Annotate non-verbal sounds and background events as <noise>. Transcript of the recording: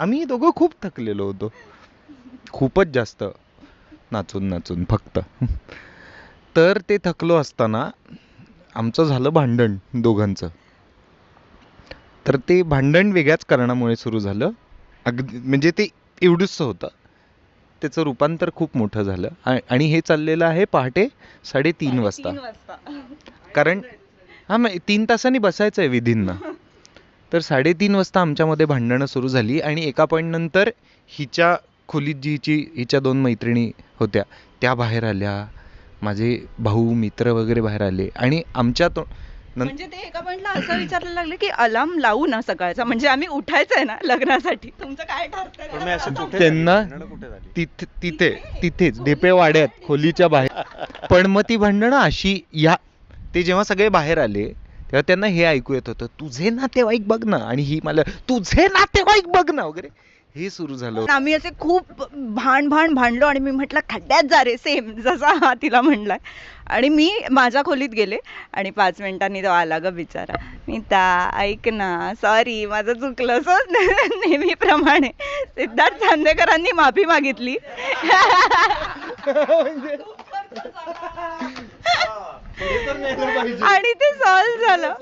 आम्ही दोघं खूप थकलेलो होतो. खूपच जास्त. नाचून नाचून फक्त. तर ते थकलो असताना आमचं झालं भांडण दोघांचं. तर ते भांडण वेगळ्याच कारणामुळे सुरू झालं. अगदी म्हणजे ते एवढंसं होतं. त्याचं रूपांतर खूप मोठं झालं. आणि हे चाललेलं आहे पहाटे साडेतीन वाजता. तीन वाजता. कारण हा मग तीन तासांनी बसायचं आहे विधींना. तर साडेतीन वाजता आमच्यामध्ये भांडणं सुरू झाली आणि एका पॉईंट नंतर हिच्या खोलीत जी हिची हिच्या दोन मैत्रिणी होत्या त्या बाहेर आल्या. माझे भाऊ मित्र वगैरे बाहेर आले आणि आमच्या तो म्हणजे ते एका पॉइंटला असं विचारायला लागले की अलार्म लावू ना सकाळचा. म्हणजे आम्ही उठायचंय ना लग्नासाठी. तुमचं काय कुठे त्यांना- तिथे तिथेच ढेपे वाड्यात खोलीच्या बाहेर. पण मग ती भांडणं अशी या ते जेव्हा सगळे बाहेर आले तेव्हा त्यांना हे ऐकू येत होतं तुझे नातेवाईक बघ ना. आणि ही मला तुझे नातेवाईक बघ ना. वगैरे. हे सुरू झालं. आम्ही असे खूप भांड भांड भांडलो आणि मी म्हटलं खड्ड्यात जा रे सेम जसा हा तिला म्हणलाय. आणि मी माझ्या खोलीत गेले आणि पाच मिनिटांनी तो आला ग बिचारा. मी ता ऐक ना सॉरी माझं चुकलं. सो नेहमीप्रमाणे सिद्धार्थ चांदेकरांनी माफी मागितली. <laughs> आणि ते सॉल्व झालं